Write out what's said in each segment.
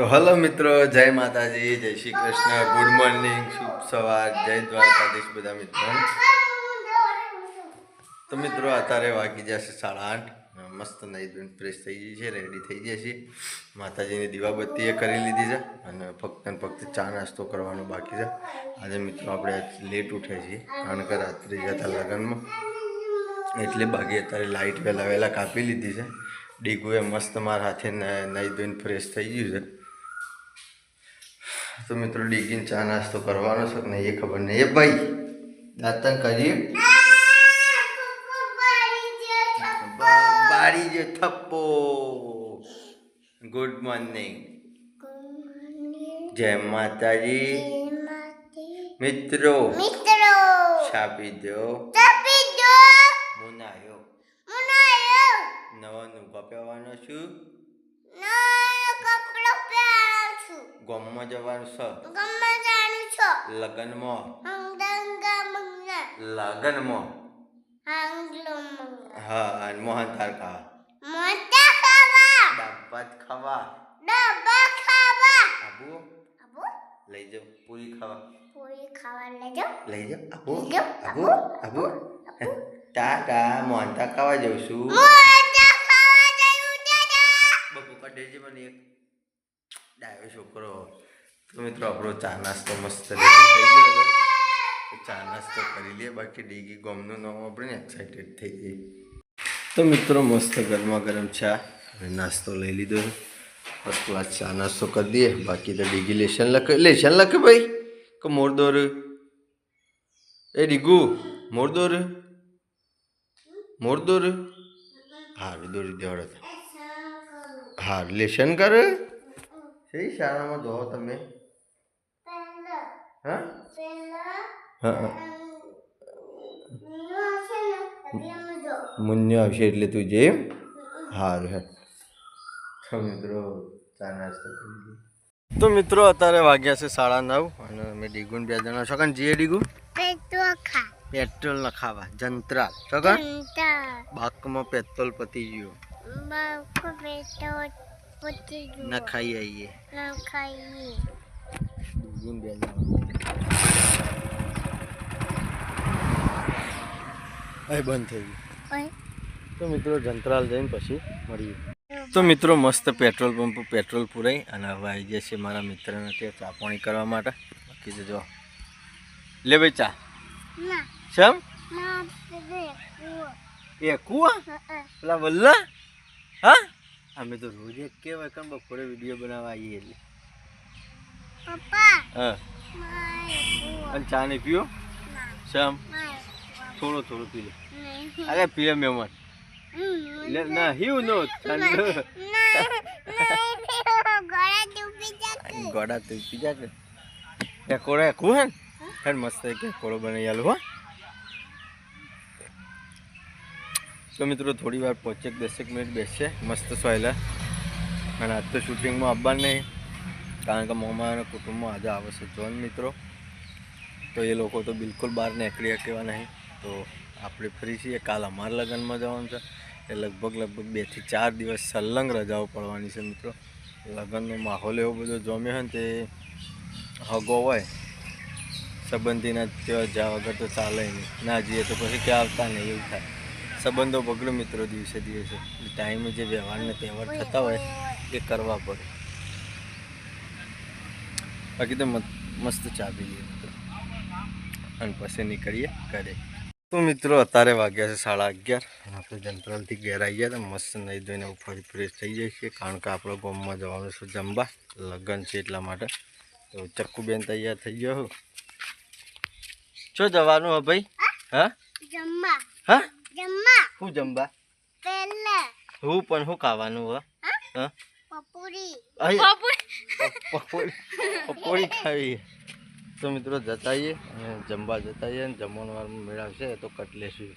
તો હલો મિત્રો, જય માતાજી, જય શ્રી કૃષ્ણ, ગુડ મોર્નિંગ, શુભ સવાર, જય દ્વારકાધીશ બધા મિત્રો તો મિત્રો, અત્યારે વાગી જશે સાડા આઠ. મસ્ત નહીં ધોઈને ફ્રેશ થઈ ગઈ છે રેડી થઈ ગયા છીએ. માતાજીની દીવાબત્તી એ કરી લીધી છે અને ફક્ત ફક્ત ચા નાસ્તો કરવાનો બાકી છે. આજે મિત્રો આપણે લેટ ઉઠ્યા છીએ, કારણ કે રાત્રે જતા લગ્નમાં. એટલે બાકી અત્યારે લાઇટ વહેલા વહેલા કાપી લીધી છે. ડીગુએ મસ્ત મારા હાથે નહીં ધોઈને ફ્રેશ થઈ ગયું છે. તો મિત્રો ડીગીને ચા નાસ્તો કરવાનો છે નહીં એ ખબર નહીં. એ ભાઈ દાંતન કરી? બારી જે થપ્પો. ગુડ મોર્નિંગ જય માતાજી. મિત્રો મિત્રો. છાપી દો. છાપી દો. મુનાયો. મુનાયો. નવો નુકા પહેરવાનો છું. છું ગોમમાં જવાનું છે. ગમે જવાનું છો? લગનમાં. લગ્નમાં. હા અને મોહન થાર ખા મોટા ખાવા. દાળ ખાવા. ડબ્બા ખાવા. આબુ? આબુ? લઈ જાઓ પૂરી ખાવા. પૂરી ખાવા લઈ જાઓ. આબુ? લઈ જાઓ. આબુ? આબુ? ટાટા મોહન થાર ખાવા જાઉં છું. મોટા ખાવા જયું દાદા બપુ કાઢે મને એક. ડાયો છોકરો તો મિત્રો આપણો ચા નાસ્તો મસ્ત ચા નાસ્તો કરી લઈએ બાકી ડીગી ગોમનું નામ આપણે એક્સાઇટેડ થઈ જઈએ તો મિત્રો, મસ્ત ગરમા ગરમ ચા અને નાસ્તો લઈ લીધો ફર્સ્ટ ક્લાસ ચા નાસ્તો કરી દઈએ, બાકી તો ડીગી લેશન લખે લેશન લખે ભાઈ? કે મોર દોર? એ ડીગુ, મોર મોરદોર મોર દોર? હારું, દોરી દેવડત હા લેશન કર. કઈ શાળામાં જો તમે? હા? હા મુન્યો આવશે એટલે તું જે હારું હે તો મિત્રો ચા નાસ્તો કરી તો મિત્રો અત્યારે વાગ્યા છે સાડા નવ અને અમે ડીગુન બે જણા છો. કાન જીએ ડીગુ પેટ્રોલ ન પેટ્રોલ નખાવા જંત્રાલ છો કાન બાકમાં પેટ્રોલ પતી ગયું. બાકમાં પેટો ગયું. નખાઈ આવીએ ના ખાઈએ. ડીગુન બે અહીં બંધ થઈ ગયું. તો મિત્રો જંત્રાલ જઈને પછી મળીએ. તો મિત્રો મસ્ત પેટ્રોલ પંપ પર પેટ્રોલ પૂરાઈ અને હવે આવી ગયા છે મારા મિત્રને ત્યાં ચા પાણી કરવા માટે. બાકી તો જો. લે ભાઈ ચા. શેમ? ના એ કુવા? પેલા વલ્લા? હા? અમે તો રોજ એક કેવાય કેમ બપોરે વીડિયો બનાવવા આવીએ એટલે. પપ્પા હા. અને ચા નહીં પીઓ શેમ? થોડો થોડો પી લે. અરે પીએ મહેમાન. ના હિવ નો ઠંડો. ગોડા તું પી જા કે કોડા કુહન મસ્ત કે કોડો બનાવી આલું હો. તો મિત્રો, થોડી વાર પહોંચેક દસેક મિનિટ બેસશે મસ્ત સોયલા. અને આજ તો શૂટિંગમાં આવવાનું નહીં, કારણ કે મોમાં અને કુટુંબમાં આજે આવશે જોન મિત્રો. તો એ લોકો તો બિલકુલ બહાર નીકળી શકેવા નહીં. તો આપણે ફ્રી છીએ, કાલ અમારા લગ્નમાં જવાનું છે. એ લગભગ લગભગ બેથી ચાર દિવસ સલંગ રજાઓ પડવાની છે મિત્રો. લગ્નનો માહોલ એવો બધો જમ્યો હોય ને તે હગો હોય, સંબંધીના ત્યાં જ્યાં વગર તો ચાલે નહીં. ના જઈએ તો પછી ક્યાં આવતા નહીં, એવું થાય. સંબંધો બગડે મિત્રો દિવસે દિવસે. ટાઈમે જે વ્યવહારને તહેવાર થતા હોય એ કરવા પડે. બાકી તો મસ્ત ચા પી લઈએ મિત્રો. અને પછી નીકળીએ ઘરે. તો મિત્રો અત્યારે વાગ્યા છે સાડા અગિયાર. આપણે જંત્રાલથી ઘેર આવી ગયા તો મસ્ત નહીં ધોઈને ફરી ફ્રેશ થઈ જાય છે કારણ કે આપણો ગામમાં જવાનું છે જમવા. લગ્ન છે એટલા માટે. તો ચક્કુબેન તૈયાર થઈ ગયો છો જવાનું હે ભાઈ? હા? જમવા. હા? જમવા? શું જમવા? પહેલા. હું પણ શું ખાવાનું હો? હા? પપુરી અહીં. પકોડી પકોડી ખાવી. તો મિત્રો જતાઈએ અને જમવા જતાઈએ અને જમવાનું વારમાં મેળવશે તો કટ લેશું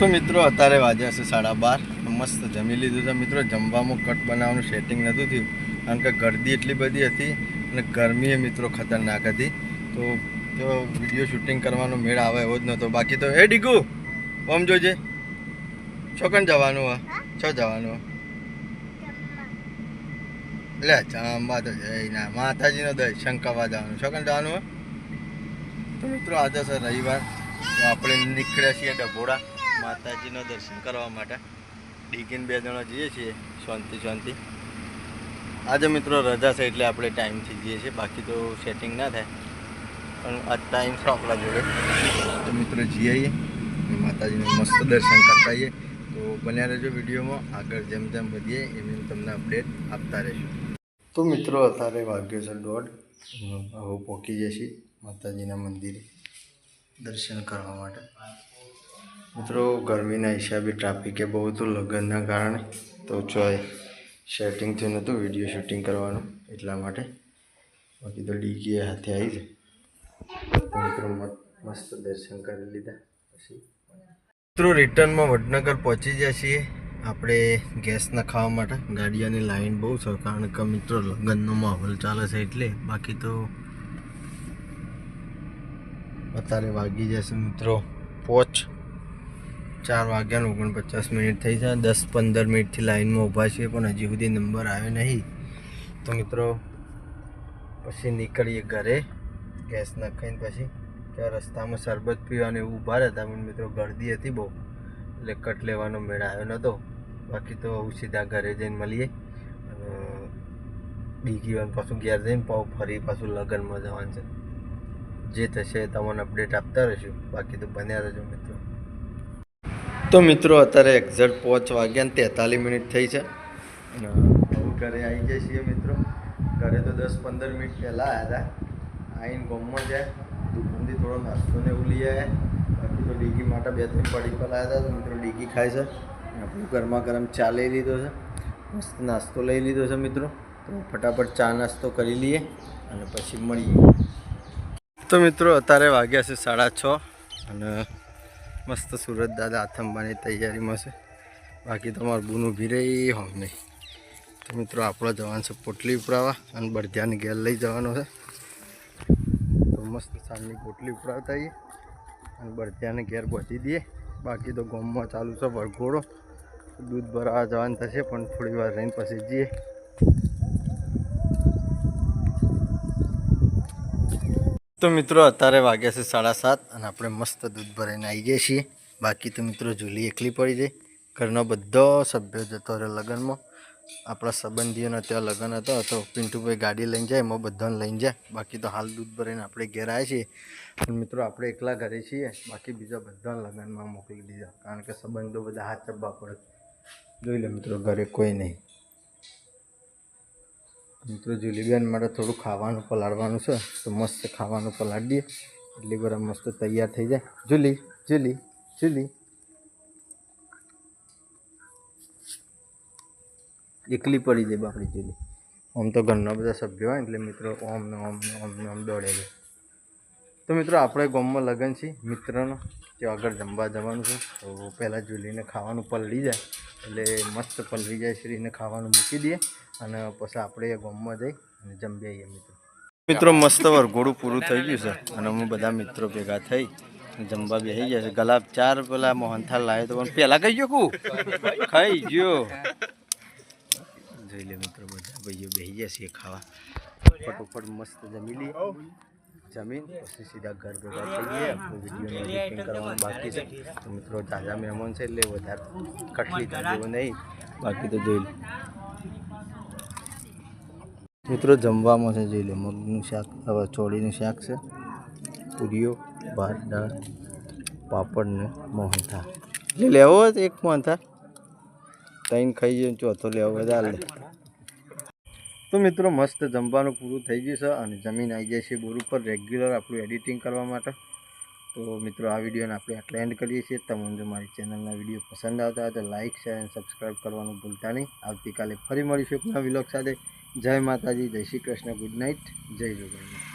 તો મિત્રો અત્યારે વાજ્યા છે સાડા બાર. મસ્ત જમી લીધું છે. મિત્રો જમવામાં કટ બનાવવાનું સેટિંગ નહોતું થયું. કારણ કે ગરદી એટલી બધી હતી અને ગરમી એ મિત્રો ખતરનાક હતી. તો તો વીડિયો શૂટિંગ કરવાનો મેળ આવે એવો જ નહોતો. બાકી તો એ ડીગુ? ઓમ જોજે. છોકન જવાનું હોય છો જવાનું? લે ચાંબા તો જઈને માતાજીનો દર્શન કરવા જવાનું. છોકન જવાનું હોય તો મિત્રો આજે છે રવિવાર. તો આપણે નીકળ્યા છીએ ડભોડા માતાજીનો દર્શન કરવા માટે. ડીકીને બે જણા જઈએ છીએ શાંતિ શાંતિ. આજે મિત્રો રજા છે એટલે આપણે ટાઈમથી જઈએ છીએ બાકી તો સેટિંગ ના થાય. પણ આ ટાઈમ છે આપણા જોડે. તો મિત્રો જઈએ માતાજીનું મસ્ત દર્શન કરતા આવીએ. તો બન્યા રહેજો વિડીયોમાં. આગળ જેમ જેમ વધીએ એમ એમ તમને અપડેટ આપતા રહીશું. તો મિત્રો, અત્યારે છે દોઢ. હવે પહોંચી જશે માતાજીના મંદિરે દર્શન કરવા માટે. મિત્રો, ગરમીના હિસાબે ટ્રાફિકે બહુ હતું લગ્નના કારણે. તો ચોય સેટિંગ થયું નહોતું વીડિયો શૂટિંગ કરવાનું એટલા માટે. બાકી તો ડીકી હાથે આવી જાય મિત્રો મસ્ત દર્શન કરી લીધા. પછી મિત્રો રિટર્નમાં વડનગર પહોંચી ગયા છીએ. આપણે ગેસ નખાવા માટે. ગાડીઓની લાઈન બહુ છે, કારણ કે મિત્રો, લગ્નનો માહોલ ચાલે છે એટલે. બાકી તો અત્યારે વાગી જશે મિત્રો, પોચ. ચાર વાગ્યાને ઓગણપચાસ મિનિટ થઈ છે. દસ પંદર મિનિટથી લાઈનમાં ઊભા છીએ, પણ હજી સુધી નંબર આવ્યો નહીં. તો મિત્રો, પછી નીકળીએ ઘરે ગેસ નખાઈને પછી. ત્યાં રસ્તામાં શરબત પીવાને ઊભા રહેતા પણ મિત્રો ગળદી હતી બહુ. એટલે કટ લેવાનો મેળ આવ્યો નહોતો. બાકી તો હું સીધા ઘરે જઈને મળીએ. અને બીજી વાર પાછું ઘેર જઈને પાછું ફરી પાછું લગ્નમાં જવાનું છે. જે થશે તમને અપડેટ આપતા રહીશું. બાકી તો બન્યા રહેજો મિત્રો. તો મિત્રો, અત્યારે એક્ઝેક્ટ પાંચ વાગ્યા ને તેતાલીસ મિનિટ થઈ છે. હું ઘરે આવી જઈએ છીએ મિત્રો. ઘરે તો દસ પંદર મિનિટ પહેલાં આવ્યા હતા. આવીને ગમમાં જાય. દુકાનથી થોડો નાસ્તો ને એવું લઈ આવ્યા બાકી તો ડીગી માટે બે ત્રણ પડી પર હતા તો મિત્રો ડીગી ખાય છે. આપણું ગરમા ગરમ ચા લઈ લીધો છે. મસ્ત નાસ્તો લઈ લીધો છે મિત્રો. તો ફટાફટ ચા નાસ્તો કરી લઈએ અને પછી મળીએ. તો મિત્રો, અત્યારે વાગ્યા છે સાડા છ અને મસ્ત સુરત દાદા આથંબાની તૈયારીમાં છે. બાકી તો મારું બૂન ઊભી રહી હોમ નહીં. તો મિત્રો, આપણો જવાનું છે પોટલી ઉપરાવા અને બળધ્યાને ઘેર લઈ જવાનો છે. મસ્ત સાંજની પોટલી ઉપડાવતા આવીએ અને બળધ્યાને ઘેર પહોંચી દઈએ. બાકી તો ગામમાં ચાલુ છે વરઘોડો. દૂધ ભરાવા જવાનું થશે, પણ થોડી વાર રહીને પછી જઈએ. તો મિત્રો, અત્યારે વાગ્યા છે સાડા સાત અને આપણે મસ્ત દૂધ ભરાઈને આવી ગયા છીએ. બાકી તો મિત્રો જુલી એકલી પડી જાય ઘરનો બધો સભ્યો જતો રહ્યો લગ્નમાં. આપણા સંબંધીઓને ત્યાં લગ્ન હતો, તો પિન્ટુભાઈ ગાડી લઈને જાય, એમાં બધાને લઈને જાય. બાકી તો હાલ દૂધ ભરીને આપણે ઘેર આવ્યા છીએ. પણ મિત્રો, આપણે એકલા ઘરે છીએ. બાકી બીજા બધા લગ્નમાં મોકલી દીધા. કારણ કે સંબંધો બધા હાથ ચબવા પડે. જોઈ લે મિત્રો, ઘરે કોઈ નહીં. મિત્રો, જુલીબેન માટે થોડું ખાવાનું પલાળવાનું છે, તો મસ્ત ખાવાનું પલાળી દઈએ. એટલી વાર મસ્ત તૈયાર થઈ જાય. Julie Julie Julie. એકલી પડી જાય બાપડી જુલી આમ તો ઘરના બધા સભ્યો હોય એટલે મિત્રો ઓમ ને ઓમ ને ઓમ ને ઓમ દોડે છે તો મિત્રો આપણે ગામમાં લગ્ન છે મિત્રનો ત્યાં આગળ જમવા જવાનું છે તો પહેલાં જુલીને ખાવાનું પલળી જાય એટલે મસ્ત પલળી જાય શ્રીને ખાવાનું મૂકી દઈએ અને પછી આપણે એ ગામમાં જઈ અને જમી આવીએ મિત્રો. મિત્રો મસ્ત વરઘોડું પૂરું થઈ ગયું છે અને અમે બધા મિત્રો ભેગા થઈ જમવા બેસી ગયા છે. ગલાબ ચાર પેલા મોહનથાળ લાવ્યો તો પણ પહેલાં કહી ગયો કુ? ખાઈ ગયો. જોઈ લે મિત્રો બધા ભાઈઓ બેસી ગયા છે ખાવા. ફટોફટ મસ્ત જમી લઈએ. જમીન પછી સીધા ઘર ભેગા થઈ ગયા. આપણું વિડીયોનું એડિટિંગ કરવાનું બાકી છે. તો મિત્રો તાજા મહેમાન છે એટલે વધારે કટલી જેવો નહીં. બાકી તો જોઈ લે. મિત્રો જમવામાં છે જોઈ લે મગનું શાક હવે ચોળીનું શાક છે. પૂરીઓ ભાત દાળ પાપડ ને મોહનથાળ લેવો એક મોહનથાળ. ત્રણ ખાઈ જઈએ ચોથો લેવો વધારે તો મિત્રો, મસ્ત જમવાનું પૂરું થઈ ગયું છે અને જમીન આવી જાય છે બોર ઉપર. રેગ્યુલર આપણું એડિટિંગ કરવા માટે. તો મિત્રો, આ વિડીયોને આપણે આટલા એન્ડ કરીએ છીએ. તમને જો મારી ચેનલના વીડિયો પસંદ આવતા હોય તો લાઇક શેર અને સબસ્ક્રાઈબ કરવાનું ભૂલતા નહીં. આવતીકાલે ફરી મળીશું એક નવા વિલોગ સાથે. જય માતાજી, જય શ્રી કૃષ્ણ ગુડ નાઇટ જય જોગણી